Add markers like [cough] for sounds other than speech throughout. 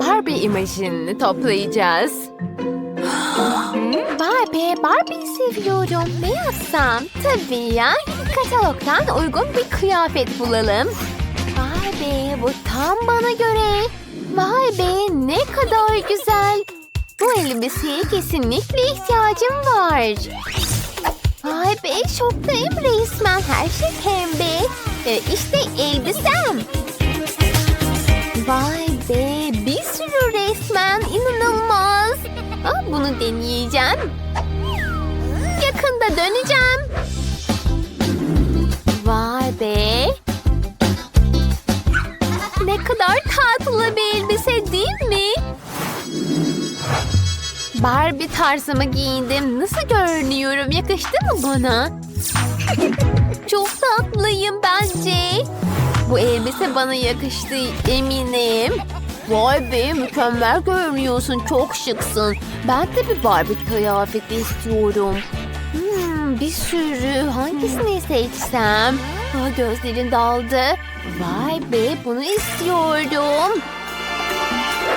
Barbie imajını toplayacağız. Vay be Barbie'yi seviyorum. Ne yapsam? Tabii ya. Katalogdan uygun bir kıyafet bulalım. Vay be bu tam bana göre. Vay be ne kadar güzel. Bu elbiseye kesinlikle ihtiyacım var. Vay be şoktayım resmen. Her şey pembe. E, işte elbisem. Vay bunu deneyeceğim. Yakında döneceğim. Vay be. Ne kadar tatlı bir elbise değil mi? Barbie tarzımı giyindim. Nasıl görünüyorum? Yakıştı mı bana? Çok tatlıyım bence. Bu elbise bana yakıştı eminim. Vay be mükemmel görünüyorsun. Çok şıksın. Ben de bir Barbie kıyafeti istiyorum. Hmm, bir sürü. Hangisini seçsem? Aa, gözlerim daldı. Vay be bunu istiyorum.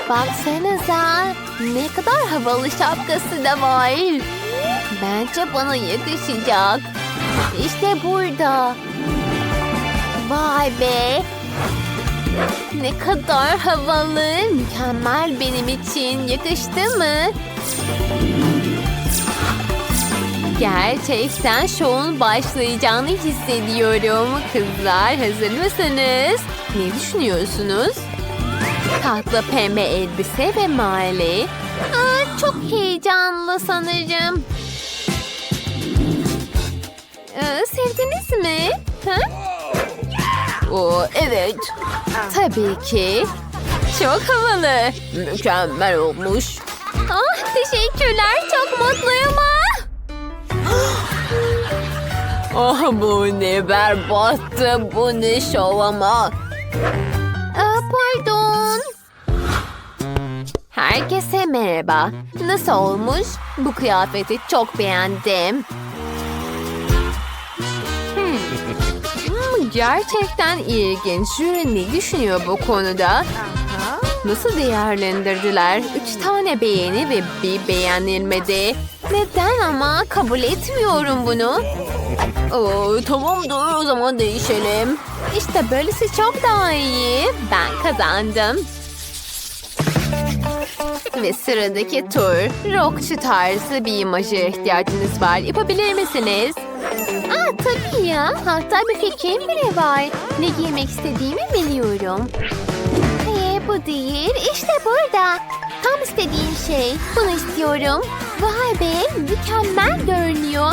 Baksanıza. Ne kadar havalı şapkası da var. Bence bana yakışacak. İşte burada. Vay be. Ne kadar havalı. Mükemmel benim için. Yakıştı mı? Gerçekten şovun başlayacağını hissediyorum. Kızlar hazır mısınız? Ne düşünüyorsunuz? Tatlı pembe elbise ve mali. Aa, çok heyecanlı sanırım. Ee, sevdiniz mi? Ha? Oo, evet. Tabii ki. Çok havalı. Mükemmel olmuş. Ah, teşekkürler. Çok mutluyum. Ah. Ah bu ne berbattı. Bu ne şov ama. Aa, pardon. Herkese merhaba. Nasıl olmuş? Bu kıyafeti çok beğendim. Gerçekten ilginç. Jüri ne düşünüyor bu konuda? Nasıl değerlendirdiler? Üç tane beğeni ve bir beğenilmedi. Neden ama? Kabul etmiyorum bunu. [laughs] Oo, tamam dur o zaman değişelim. İşte böylesi çok daha iyi. Ben kazandım. Ve sıradaki tur. Rockçu tarzı bir imaja ihtiyacınız var. Yapabilir misiniz? Tabii ya. Hatta bir fikrim bile var. Ne giymek istediğimi biliyorum. Hayır bu değil. İşte burada. Tam istediğim şey. Bunu istiyorum. Vay be mükemmel görünüyor.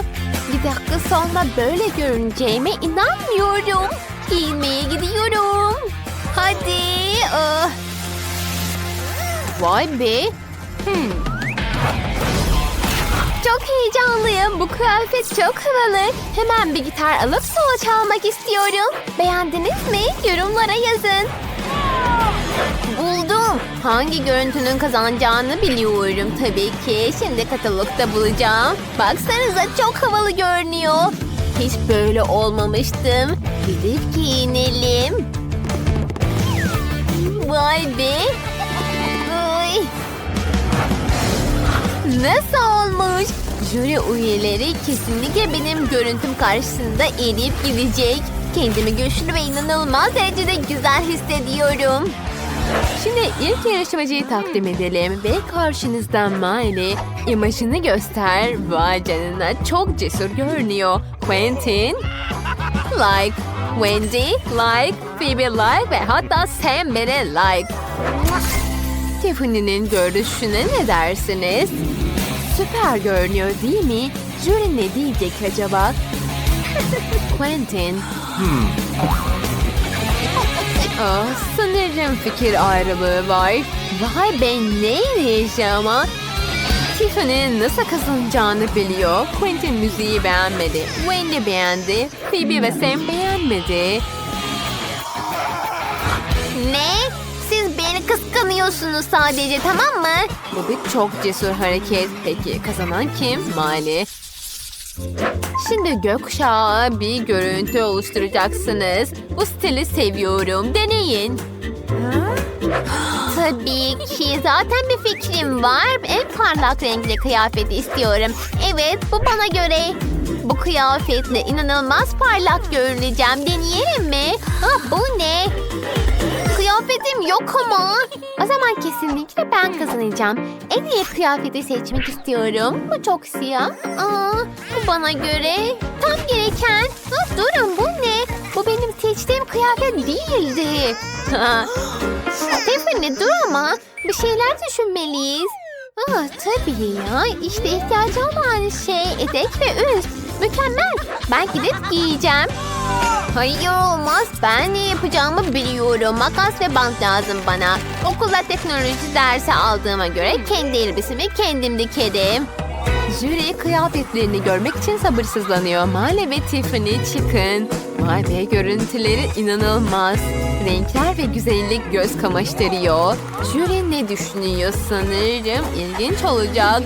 Bir dakika sonra böyle görüneceğime inanmıyorum. Giyinmeye gidiyorum. Hadi. ah. Vay be. Hmm. Çok heyecanlıyım. Bu kıyafet çok havalı. Hemen bir gitar alıp solo çalmak istiyorum. Beğendiniz mi? Yorumlara yazın. Buldum. Hangi görüntünün kazanacağını biliyorum tabii ki. Şimdi katalogda bulacağım. Baksanıza çok havalı görünüyor. Hiç böyle olmamıştım. Gidip giyinelim. Vay be. Ay. Nasıl olmuş? Jüri üyeleri kesinlikle benim görüntüm karşısında eriyip gidecek. Kendimi güçlü ve inanılmaz derecede güzel hissediyorum. Şimdi ilk yarışmacıyı takdim edelim ve karşınızda Miley imajını göster. Vay canına çok cesur görünüyor. Quentin, like. Wendy, like. Phoebe, like. Ve hatta Sam bile like. Tiffany'nin görüşüne ne dersiniz? Süper görünüyor değil mi? Jüri ne diyecek acaba? [laughs] Quentin. Ah, sanırım fikir ayrılığı var. Vay be neymiş ama. Tiffany nasıl kazanacağını biliyor. Quentin müziği beğenmedi. Wendy beğendi. Phoebe ve Sam beğenmedi. Ne? Kıskanıyorsunuz sadece tamam mı? Bu bir çok cesur hareket. Peki kazanan kim? Mali. Şimdi gökkuşağı bir görüntü oluşturacaksınız. Bu stili seviyorum. Deneyin. Tabii ki. Zaten bir fikrim var. En parlak renkli kıyafeti istiyorum. Evet, bu bana göre. Bu kıyafetle inanılmaz parlak görüneceğim. Deneyelim mi? Ah, bu ne? Kıyafetim yok ama. O zaman kesinlikle ben kazanacağım. En iyi kıyafeti seçmek istiyorum. Bu çok siyah. Aa, bu bana göre tam gereken. Ah, durun bu ne? Bu benim seçtiğim kıyafet değildi. Stephanie dur ama. Bir şeyler düşünmeliyiz. Aa, tabii ya. İşte ihtiyacı olan şey etek ve üst. Mükemmel. Ben gidip giyeceğim. Hayır olmaz. Ben ne yapacağımı biliyorum. Makas ve bant lazım bana. Okulda teknoloji dersi aldığıma göre kendi elbisemi kendim dikerim. Jüri kıyafetlerini görmek için sabırsızlanıyor. Male ve Tiffany çıkın. Vay be görüntüleri inanılmaz. Renkler ve güzellik göz kamaştırıyor. Jüri ne düşünüyor sanırım ilginç olacak.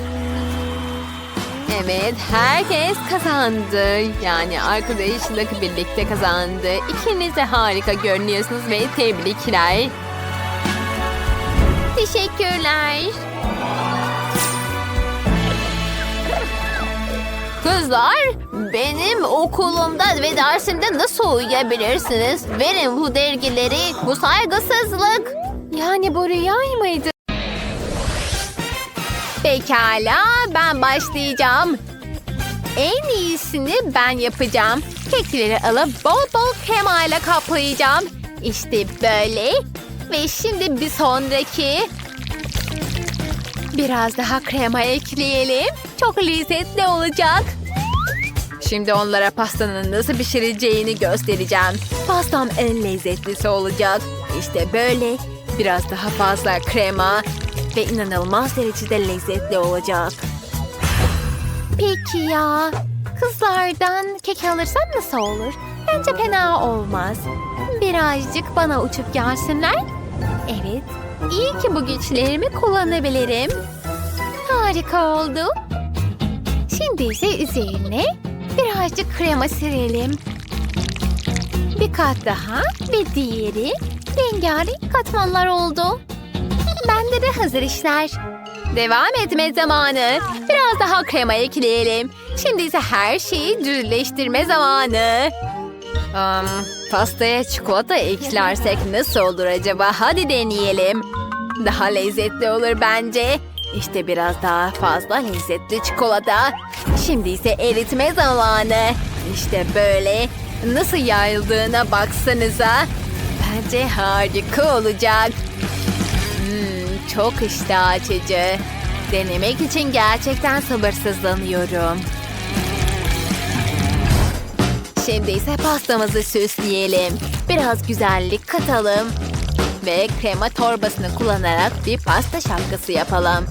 Evet, herkes kazandı. Yani arkadaşlık birlikte kazandı. İkiniz de harika görünüyorsunuz ve tebrikler. Teşekkürler. Kızlar, benim okulumda ve dersimde nasıl uyuyabilirsiniz? Verin bu dergileri. Bu saygısızlık. Yani bu rüya mıydı? Pekala, ben başlayacağım. En iyisini ben yapacağım. Kekleri alıp bol bol krema ile kaplayacağım. İşte böyle. Ve şimdi bir sonraki. Biraz daha krema ekleyelim. Çok lezzetli olacak. Şimdi onlara pastanın nasıl pişireceğini göstereceğim. Pastam en lezzetlisi olacak. İşte böyle. Biraz daha fazla krema ve inanılmaz derecede lezzetli olacak. Peki ya, kızlardan kek alırsam nasıl olur? Bence fena olmaz. Birazcık bana uçup gelsinler. Evet, iyi ki bu güçlerimi kullanabilirim. Harika oldu. Şimdi ise üzerine birazcık krema sürelim. Bir kat daha ve diğeri rengarenk katmanlar oldu. Bende de hazır işler. Devam etme zamanı. Biraz daha krema ekleyelim. Şimdi ise her şeyi düzleştirme zamanı. Um, pastaya çikolata eklersek nasıl olur acaba? Hadi deneyelim. Daha lezzetli olur bence. İşte biraz daha fazla lezzetli çikolata. Şimdi ise eritme zamanı. İşte böyle. Nasıl yayıldığına baksanıza. Bence harika olacak. Çok iştah açıcı. Denemek için gerçekten sabırsızlanıyorum. Şimdi ise pastamızı süsleyelim. Biraz güzellik katalım. Ve krema torbasını kullanarak bir pasta şapkası yapalım.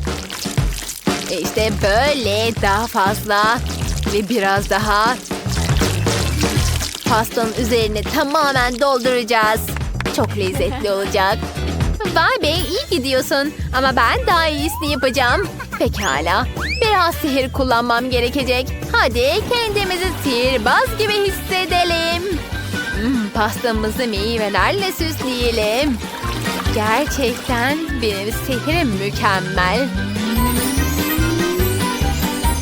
İşte böyle daha fazla ve biraz daha pastanın üzerine tamamen dolduracağız. Çok lezzetli olacak. Vay be gidiyorsun ama ben daha iyisini yapacağım. Pekala biraz sihir kullanmam gerekecek. Hadi kendimizi sihirbaz gibi hissedelim. Hmm, pastamızı meyvelerle süsleyelim. Gerçekten benim sihirim mükemmel.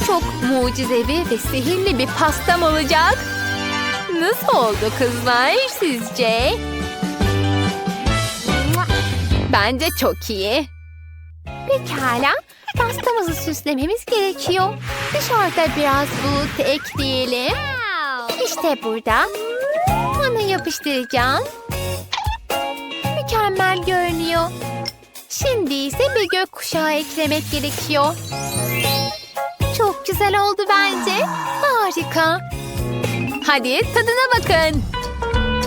Çok mucizevi ve sihirli bir pastam olacak. Nasıl oldu kızlar sizce? Bence çok iyi. Pekala. Pastamızı süslememiz gerekiyor. Dışarıda biraz bulut ekleyelim. İşte burada. Onu yapıştıracağım. Mükemmel görünüyor. Şimdi ise bir gökkuşağı eklemek gerekiyor. Çok güzel oldu bence. Harika. Hadi tadına bakın.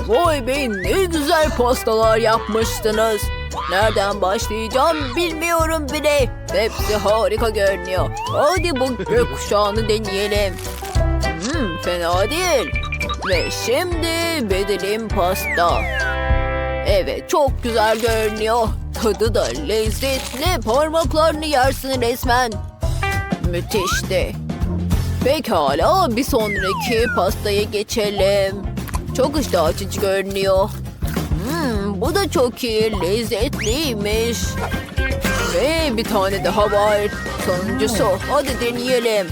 Vay be ne güzel pastalar yapmışsınız. Nereden başlayacağım bilmiyorum bile. Hepsi harika görünüyor. Hadi bu gökkuşağını deneyelim. Hmm, fena değil. Ve şimdi bedelim pasta. Evet çok güzel görünüyor. Tadı da lezzetli. Parmaklarını yersin resmen. Müthişti. Pekala bir sonraki pastaya geçelim. Çok iştah açıcı görünüyor. Hmm, bu da çok iyi, lezzetli. Lezzetliymiş. Ve bir tane daha var. Sonuncusu. Hadi deneyelim.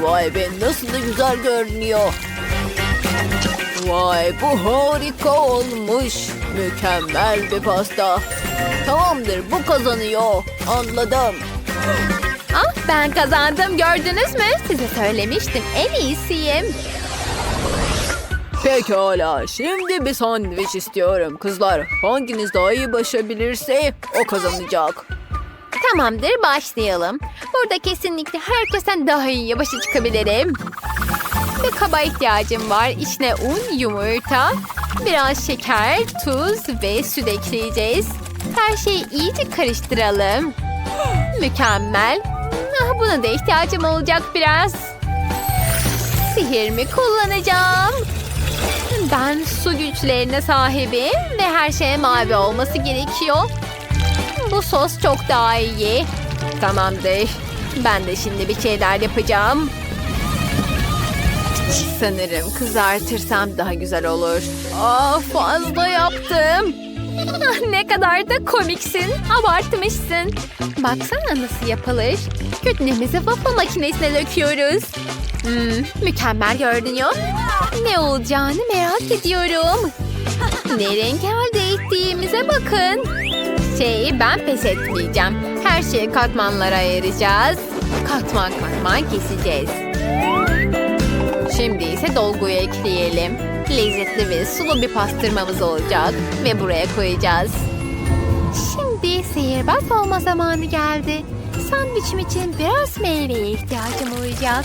Vay be nasıl da güzel görünüyor. Vay bu harika olmuş. Mükemmel bir pasta. Tamamdır bu kazanıyor. Anladım. Ah ben kazandım gördünüz mü? Size söylemiştim en iyisiyim. Pekala şimdi bir sandviç istiyorum. Kızlar hanginiz daha iyi başarabilirse o kazanacak. Tamamdır başlayalım. Burada kesinlikle herkesten daha iyi başa çıkabilirim. Bir kaba ihtiyacım var. İçine un, yumurta, biraz şeker, tuz ve süt ekleyeceğiz. Her şeyi iyice karıştıralım. Mükemmel. Ah, buna da ihtiyacım olacak biraz. Sihirimi kullanacağım. Ben su güçlerine sahibim ve her şey mavi olması gerekiyor. Bu sos çok daha iyi. Tamamdır. Ben de şimdi bir şeyler yapacağım. Sanırım kızartırsam daha güzel olur. Aa, fazla yaptım. Ah, ne kadar da komiksin. Abartmışsın. Baksana nasıl yapılır. Kütlemizi waffle makinesine döküyoruz. Hmm, mükemmel görünüyor. Ne olacağını merak ediyorum. Ne renk elde ettiğimize bakın. Şey ben pes etmeyeceğim. Her şeyi katmanlara ayıracağız. Katman katman keseceğiz. Şimdi ise dolguyu ekleyelim. Lezzetli ve sulu bir pastırmamız olacak. Ve buraya koyacağız. Şimdi sihirbaz olma zamanı geldi. Sandviçim için biraz meyveye ihtiyacım olacak.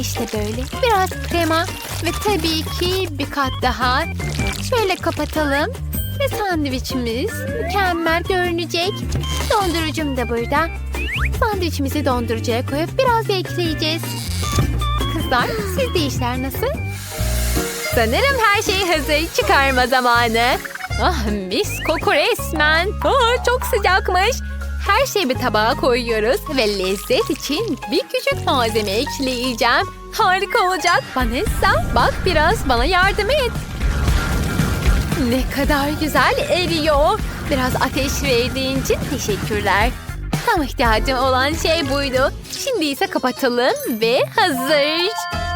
İşte böyle biraz krema ve tabii ki bir kat daha. Şöyle kapatalım ve sandviçimiz mükemmel görünecek. Dondurucum da burada. Sandviçimizi dondurucuya koyup biraz bekleyeceğiz. Kızlar sizde işler nasıl? Sanırım her şey hazır çıkarma zamanı. Ah mis koku resmen. Aa, çok sıcakmış. Her şeyi bir tabağa koyuyoruz ve lezzet için bir küçük malzeme ekleyeceğim. Harika olacak. Vanessa bak biraz bana yardım et. Ne kadar güzel eriyor. Biraz ateş verdiğin için teşekkürler. Tam ihtiyacım olan şey buydu. Şimdi ise kapatalım ve hazır.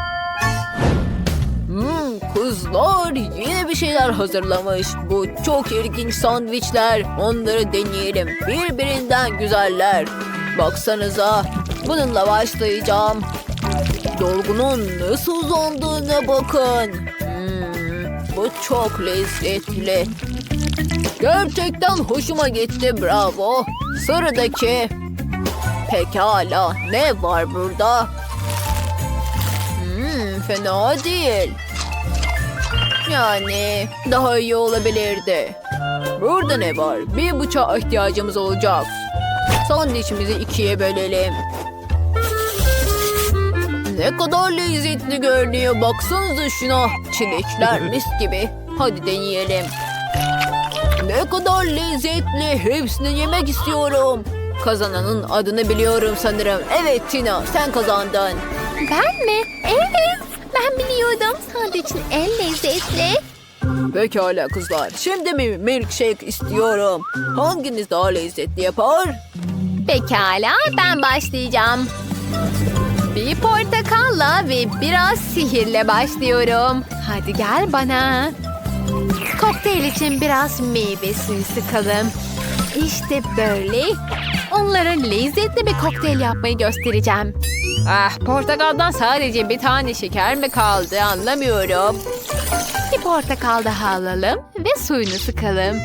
Hmm, kızlar yine bir şeyler hazırlamış. Bu çok ilginç sandviçler. Onları deneyelim. Birbirinden güzeller. Baksanıza. Bununla başlayacağım. Dolgunun nasıl uzandığına bakın. Hmm, bu çok lezzetli. Gerçekten hoşuma gitti bravo. Sıradaki. Pekala ne var burada? Fena değil. Yani daha iyi olabilirdi. Burada ne var? Bir bıçağa ihtiyacımız olacak. Sandviçimizi ikiye bölelim. Ne kadar lezzetli görünüyor. Baksanıza şuna. Çilekler [laughs] mis gibi. Hadi deneyelim. Ne kadar lezzetli. Hepsini yemek istiyorum. Kazananın adını biliyorum sanırım. Evet Tina sen kazandın. Ben mi? Evet. Ben biliyordum. Sandviçin en lezzetli. Pekala kızlar. Şimdi bir milkshake istiyorum. Hanginiz daha lezzetli yapar? Pekala ben başlayacağım. Bir portakalla ve biraz sihirle başlıyorum. Hadi gel bana. Kokteyl için biraz meyve suyu sıkalım. İşte böyle. Onlara lezzetli bir kokteyl yapmayı göstereceğim. Ah portakaldan sadece bir tane şeker mi kaldı anlamıyorum. Bir portakal daha alalım ve suyunu sıkalım.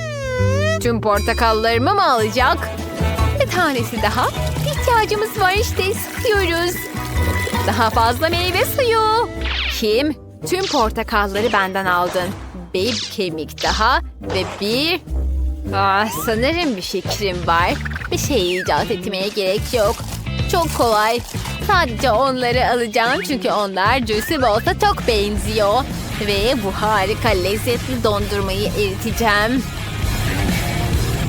Tüm portakallarımı mı alacak? Bir tanesi daha. İhtiyacımız var işte sıkıyoruz. Daha fazla meyve suyu. Kim? Tüm portakalları benden aldın. Bir kemik daha ve bir... Ah, sanırım bir fikrim var. Bir şey icat etmeye gerek yok. Çok kolay. Sadece onları alacağım çünkü onlar Juicy Bolt'a çok benziyor. Ve bu harika lezzetli dondurmayı eriteceğim.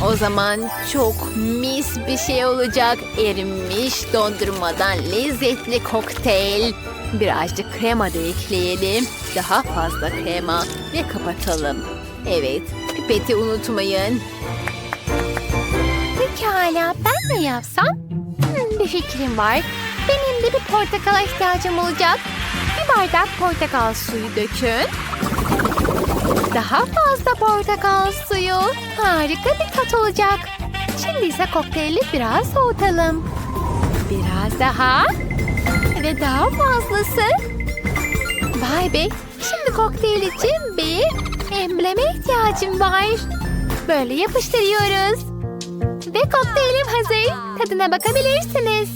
O zaman çok mis bir şey olacak. Erimiş dondurmadan lezzetli kokteyl. Birazcık krema da ekleyelim. Daha fazla krema ve kapatalım. Evet, pipeti unutmayın. Pekala ben ne yapsam? Hmm, bir fikrim var. Benim de bir portakala ihtiyacım olacak. Bir bardak portakal suyu dökün. Daha fazla portakal suyu. Harika bir tat olacak. Şimdi ise kokteyli biraz soğutalım. Biraz daha. Ve daha fazlası. Vay be. Şimdi kokteyl için bir embleme ihtiyacım var. Böyle yapıştırıyoruz. Ve kokteylim hazır. Tadına bakabilirsiniz.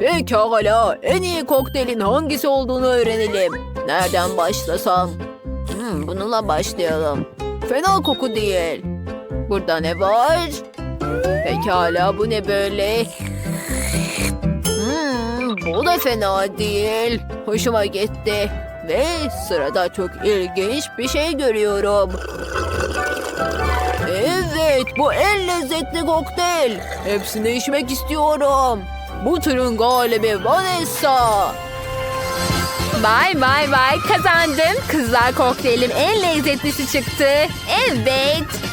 Pekala. En iyi kokteylin hangisi olduğunu öğrenelim. Nereden başlasam? Hmm, bununla başlayalım. Fena koku değil. Burada ne var? Pekala bu ne böyle? Hmm, bu da fena değil. Hoşuma gitti. Ve sırada çok ilginç bir şey görüyorum. Evet, bu en lezzetli kokteyl. Hepsini içmek istiyorum. Bu turun galibi Vanessa. Vay vay vay kazandın. Kızlar kokteylim en lezzetlisi çıktı. Evet.